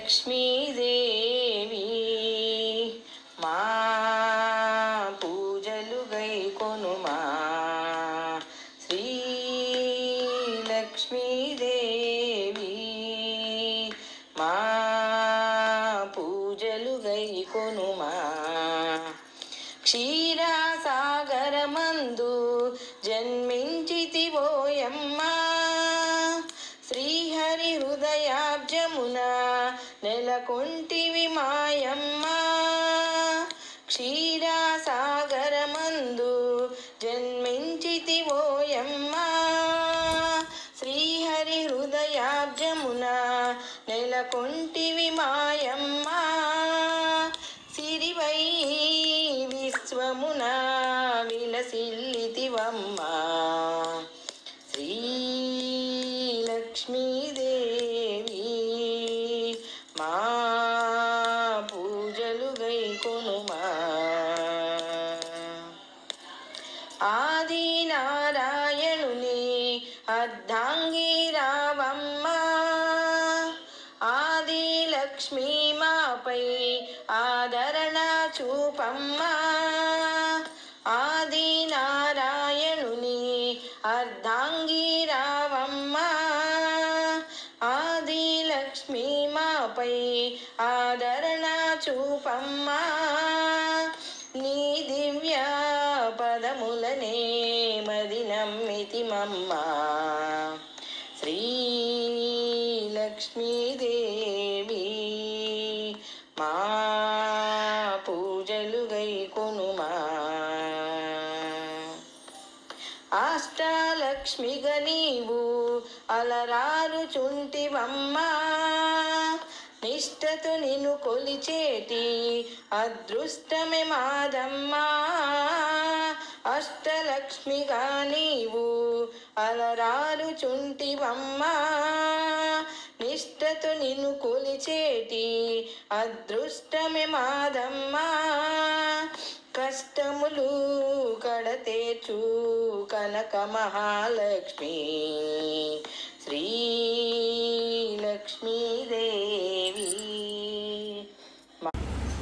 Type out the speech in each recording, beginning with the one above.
శ్రీలక్ష్మీదేవి నెలకొంటివి మాయమ్మా. క్షీరాసాగరమందు జన్మించితివోయమ్మ. శ్రీహరి హృదయాబ్జమున నెలకొంటివి మాయమ్మా. సిరివై విశ్వమున విలసిల్లితివమ్మ. శ్రీలక్ష్మీ అర్ధాంగి రావమ్మ ఆది లక్ష్మీ మాపై ఆదరణ చూపమ్మా. నీ దివ్య పదములనే మదినమ్మితి మమ్మ. శ్రీ లక్ష్మీదేవి మా పూజలు గైకొనుమా. అష్ట లక్ష్మిగ నీవు అలరారు చుంటివమ్మా. నిష్టతు నిన్ను కొలిచేటి అదృష్టమే మాదమ్మా. అష్టలక్ష్మిగా నీవు అలరారు చుంటివమ్మా. నిష్టతు నిన్ను కొలిచేటి అదృష్టమే మాదమ్మా. కష్టములు కడతేచు కనక మహాలక్ష్మి. శ్రీలక్ష్మీదేవి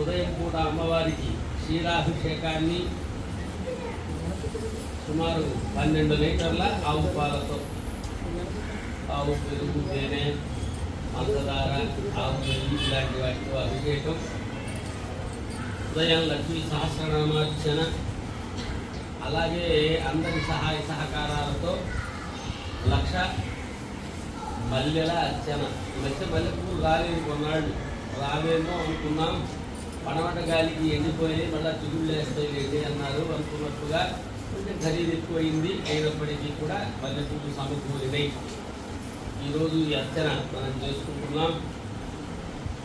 ఉదయం కూడా అమ్మవారికి క్షీరాభిషేకాన్ని సుమారు పన్నెండు లీటర్ల ఆవు పాలతో ఆవు పెరుగు తేనె పంచదార ఆవు నెయ్యి ఇలాంటి వాటితో అభిషేకం. ఉదయం లక్ష్మీ సహస్రనామార్చన అలాగే అందరి సహాయ సహకారాలతో లక్ష మల్లెల అర్చన. లక్ష మల్లె పువ్వులు రాలేదు కొన్నాళ్ళు. రావేమో అనుకున్నాం. పడమట గాలికి ఎండిపోయి మళ్ళీ చిగుళ్ళు వేస్తాయి ఏంటి అన్నారు. అనుకున్నట్టుగా కొంచెం ఖరీదు ఎక్కువైంది. అయినప్పటికీ కూడా మల్లె పువ్వులు సమకూరినాయి ఈరోజు ఈ అర్చన మనం చేసుకుంటున్నాం.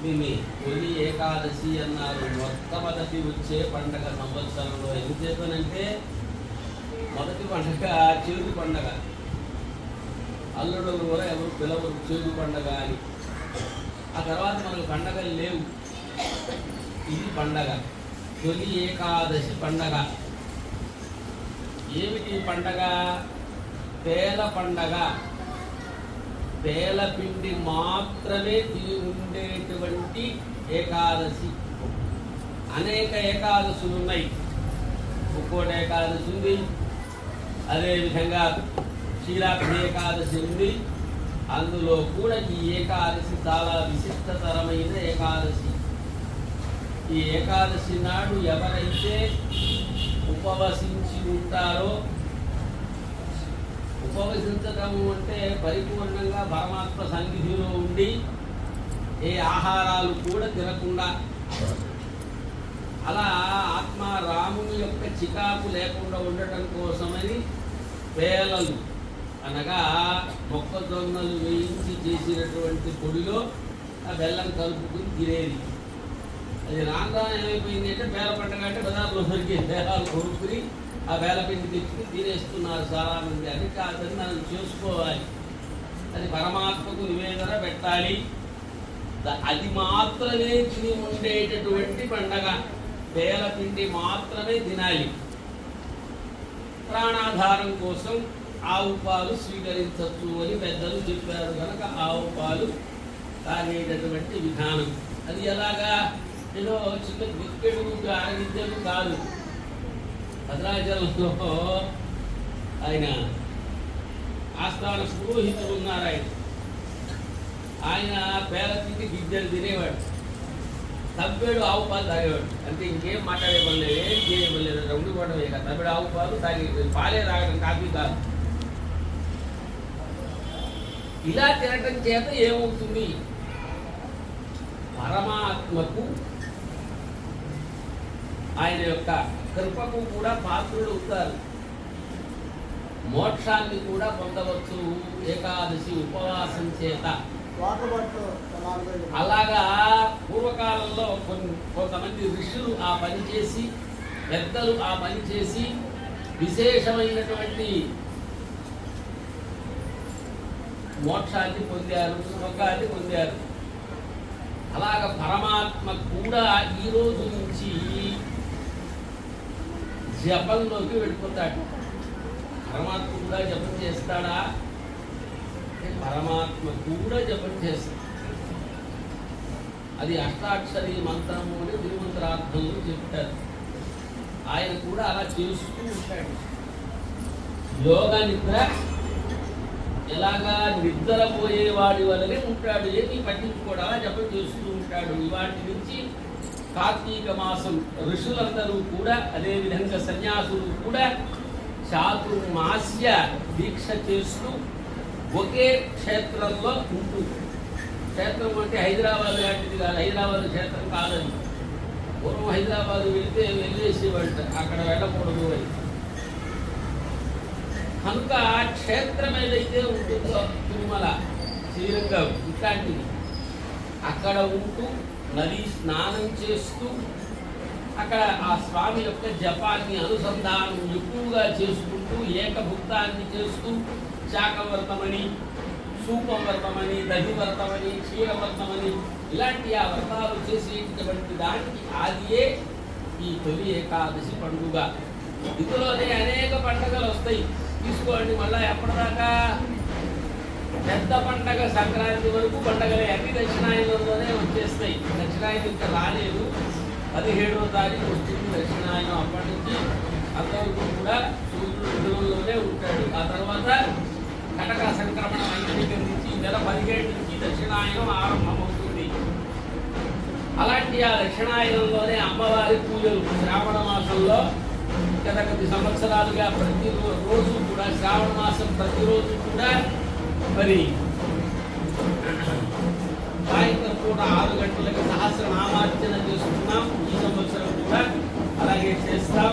దీన్ని తొలి ఏకాదశి అన్నారు. మొట్టమొదటి వచ్చే పండగ సంవత్సరంలో ఎందుచేతనంటే మొదటి పండగ చేదు పండగ. అల్లుడు కూడా ఎవరు పిలవరు చేదు పండగ అని. ఆ తర్వాత మనకు పండగలు లేవు. ఇది పండగ. తొలి ఏకాదశి పండగ. ఏమిటి పండగ? పేల పండగ. తేల పిండి మాత్రమే తిని ఉండేటువంటి ఏకాదశి. అనేక ఏకాదశులు ఉన్నాయి. ఒక్కోటి ఏకాదశి ఉంది. అదేవిధంగా క్షీరాబ్ది ఏకాదశి ఉంది. అందులో కూడా ఈ ఏకాదశి చాలా విశిష్టతరమైన ఏకాదశి. ఈ ఏకాదశి నాడు ఎవరైతే ఉపవసించి ఉంటారో ఉపవసించటము అంటే పరిపూర్ణంగా పరమాత్మ సన్నిధిలో ఉండి ఏ ఆహారాలు కూడా తినకుండా. అలా ఆత్మ రాముని యొక్క చికాకు లేకుండా ఉండటం కోసమని పేలలు. అనగా మొక్కజొన్నలు వేయించి చేసినటువంటి పొడిలో ఆ బెల్లం కలుపుకుని తినేది. అది రాగా ఏమైపోయింది అంటే బేల పండగ అంటే బజార్లో దొరికే బేలాలు కొనుక్కుని ఆ బేలపిండి తెచ్చుకుని తినేస్తున్నారు చాలా మంది అది కాదని మనం చేసుకోవాలి. అది పరమాత్మకు నివేదన పెట్టాలి. అది మాత్రమే తిని ఉండేటటువంటి పండగ. బేల పిండి మాత్రమే తినాలి. ప్రాణాధారం కోసం ఆవు పాలు స్వీకరించవచ్చు అని పెద్దలు చెప్పారు కనుక ఆవు పాలు తాగేటటువంటి విధానం. అది ఎలాగా? ఏదో చిన్న బిస్కెట్ ఆరగించడం కాదు. భద్రాచలంలో ఆయన ఆస్థాన పురోహితులు ఉన్నారు ఆయన. ఆయన పేద తిండి గిద్దెలు తినేవాడు. సభ్యుడు ఆవు పాలు తాగేవాడు. అంటే ఇంకేం మాట్లాడే పని లేదు ఏం చేయ పని లేదు రెండు ఇక ఆవు పాలు తాగే పాలే తాగడం కాఫీ కాదు. ఇలా తినటం చేత ఏమవుతుంది? పరమాత్మకు ఆయన యొక్క కృపకు కూడా పాత్రులు అవుతారు మోక్షాన్ని కూడా పొందవచ్చు. ఏకాదశి ఉపవాసం చేత. అలాగా పూర్వకాలంలో కొన్ని కొంతమంది ఋషులు ఆ పని చేసి పెద్దలు ఆ పని చేసి విశేషమైనటువంటి మోక్షాన్ని పొందారు స్వర్గాన్ని పొందారు. అలాగ పరమాత్మ కూడా ఈ రోజు నుంచి జపంలోకి వెళ్ళిపోతాడు. పరమాత్మ కూడా జపం చేస్తాడా? పరమాత్మ కూడా జపం చేస్తాడు. అది అష్టాక్షరి మంత్రము అని తిరుమంత్రార్థంలో చెప్తారు. ఆయన కూడా అలా చేస్తూ ఉంటాడు. యోగ నిద్ర ఎలాగా నిద్రపోయేవాడి వలనే ఉంటాడు. ఏమీ పట్టించుకోవడం అలా జపం చేస్తూ ఉంటాడు. ఇవాటి నుంచి కార్తీక మాసం ఋషులందరూ కూడా అదేవిధంగా సన్యాసులు కూడా చాతుర్మాస్య దీక్ష చేస్తూ ఒకే క్షేత్రంలో ఉంటుంది. క్షేత్రం అంటే హైదరాబాద్ లాంటిది కాదు హైదరాబాద్ క్షేత్రం కాదని. పూర్వం హైదరాబాద్ వెళ్తే వెళ్ళేసేవాళ్ళ అక్కడ వెళ్ళకూడదు అని. కనుక క్షేత్రం ఏదైతే ఉంటుందో తిరుమల శ్రీరంగం ఇట్లాంటిది. అక్కడ ఉంటూ నది స్నానం చేస్తూ అక్కడ ఆ స్వామి యొక్క జపాన్ని అనుసంధానం ఎక్కువగా చేసుకుంటూ ఏకభుక్తాన్ని చేస్తూ శాకవ్రతమని సూపవ్రతమని దహివ్రతమని క్షీరవ్రతమని ఇలాంటి ఆ వ్రతాలు చేసేటటువంటి దానికి ఆదియే ఈ తొలి ఏకాదశి పండుగ. ఇందులోనే అనేక పండుగలు వస్తాయి. తీసుకోండి మళ్ళీ ఎప్పటిదాకా పెద్ద పండగ సంక్రాంతి వరకు పండగలే. అన్ని దక్షిణాయనంలోనే వచ్చేస్తాయి. దక్షిణాయనం ఇంకా రాలేదు. పదిహేడవ తారీఖు వస్తుంది దక్షిణాయనం అప్పటి నుంచి. అంతవరకు కూడా సూర్యుడు ఉంటాడు. ఆ తర్వాత కటక సంక్రమణం అయిన దగ్గర నుంచి ఈ నెల పదిహేడు నుంచి దక్షిణాయనం ఆరంభమవుతుంది. అలాంటి ఆ దక్షిణాయనంలోనే అమ్మవారి పూజలు. శ్రావణ మాసంలో గత కొద్ది సంవత్సరాలుగా ప్రతి రోజు కూడా శ్రావణ మాసం ప్రతిరోజు కూడా మరి సాయంత్రం పూట ఆరు గంటలకు సహస్రనామార్చన చేస్తున్నాం. ఈ సంవత్సరం కూడా అలాగే చేస్తాం.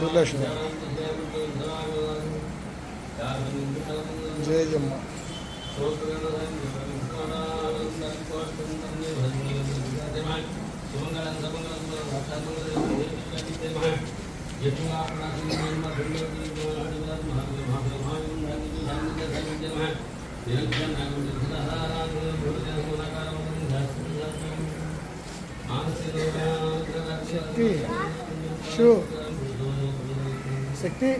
సులక్ష్మి జయజమ్మ శక్తి షూ శక్తి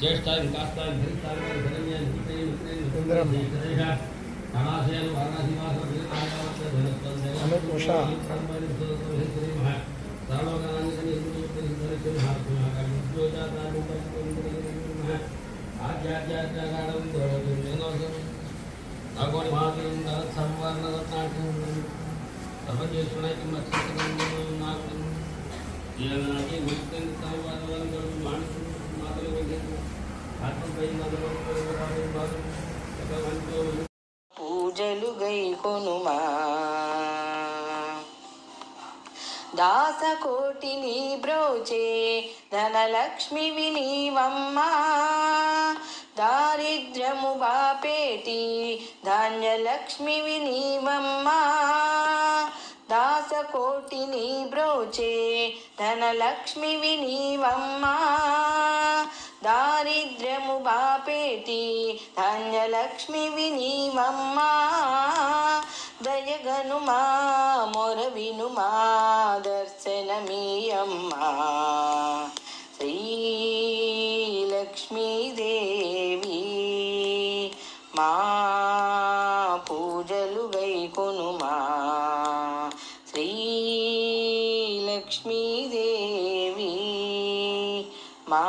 జ్యేష్ఠాన్ని కాస్తాన్ని ధరిస్తాన్ని ధరణ్యాన్ని ఇంద్రమ్మ. हमें पूछा ಆತ್ಮ ಕೈ ಮೊದಲು దాసకోటిని బ్రోచే ధనలక్ష్మి వినీవమ్మ. దారిద్ర్యము బాపేటి ధాన్యలక్ష్మి వినీవమ్మా. దాసకోటిని బ్రోచే ధనలక్ష్మి వినీవమ్మ. దారిద్ర్యము బాపేటి ధాన్యలక్ష్మి వినీవమ్మ. దయగనుమా మొర వినుమా దర్శనమీయమ్మా. శ్రీలక్ష్మీదేవి మా పూజలు వైకొనుమా శ్రీలక్ష్మీదేవి మా